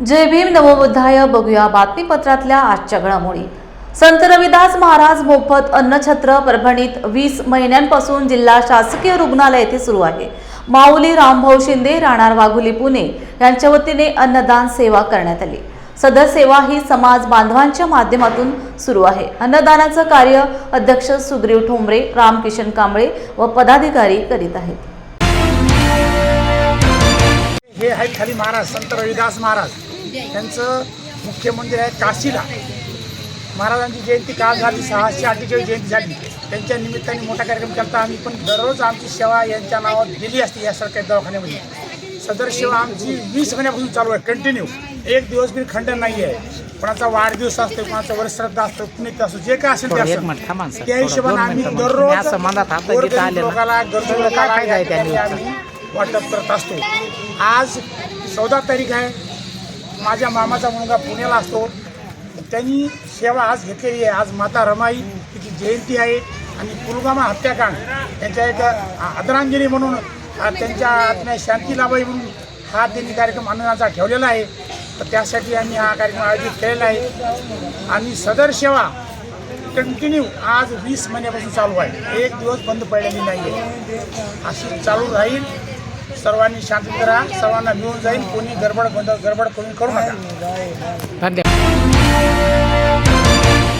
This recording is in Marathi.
जय भीम नवबुद्धाय. बघूया बातमीपत्रातल्या आजच्या घडामोडी. संत रविदास महाराज मोफत अन्नछत्र परभणीत वीस महिन्यांपासून जिल्हा शासकीय रुग्णालय येथे सुरू आहे. माऊली रामभाऊ शिंदे राहणार वाघुली पुणे यांच्या वतीने अन्नदान सेवा करण्यात आली. सदर सेवा ही समाज बांधवांच्या माध्यमातून सुरू आहे. अन्नदानाचं कार्य अध्यक्ष सुग्रीव ठोंबरे रामकिशन कांबळे व पदाधिकारी करीत आहेत. हे आहेत खाली महाराज संत रविदास महाराज. त्यांचं मुख्य मंदिर आहे काशीला. महाराजांची जयंती काल झाली सहाशे अठ्ठेचाळीस जयंती झाली. त्यांच्या निमित्ताने मोठा कार्यक्रम करता आम्ही पण दररोज आमची सेवा यांच्या नावात गेली असते या सरकारी दवाखान्यामध्ये. सदर सेवा आमची वीस महिन्यापासून चालू आहे कंटिन्यू एक दिवस बी खंडन नाही आहे कोणाचा वाढदिवस असतो कोणाचा वरश्रद्धा असतो पुण्यत असतो जे काय असेल ते. त्या हिशोबाने आम्ही. दररोज मी असं मनात हातात घेता गोरगरीब आले ना. लोकाला गरजू वाटप करत असतो. आज चौदा तारीख आहे. माझ्या मामाचा मुलगा पुण्याला असतो. त्यांनी सेवा आज घेतलेली आहे. आज माता रमाई तिची जयंती आहे आणि पुलगामा हत्याकांड. त्यांच्या एक आदरांजली म्हणून त्यांच्या आत्म्या शांती लाभावी म्हणून हा त्यांनी कार्यक्रम आनंदाचा ठेवलेला आहे. तर त्यासाठी आम्ही हा कार्यक्रम आयोजित केलेला आहे. आणि सदर सेवा कंटिन्यू आज वीस महिन्यापासून चालू आहे. एक दिवस बंद पडलेली नाही आहे अशी चालू राहील. सर्वांनी शांती करा सर्वांना मिळून जाईल कोणी गडबड गोंधळ गडबड कोणी करू नका धन्यवाद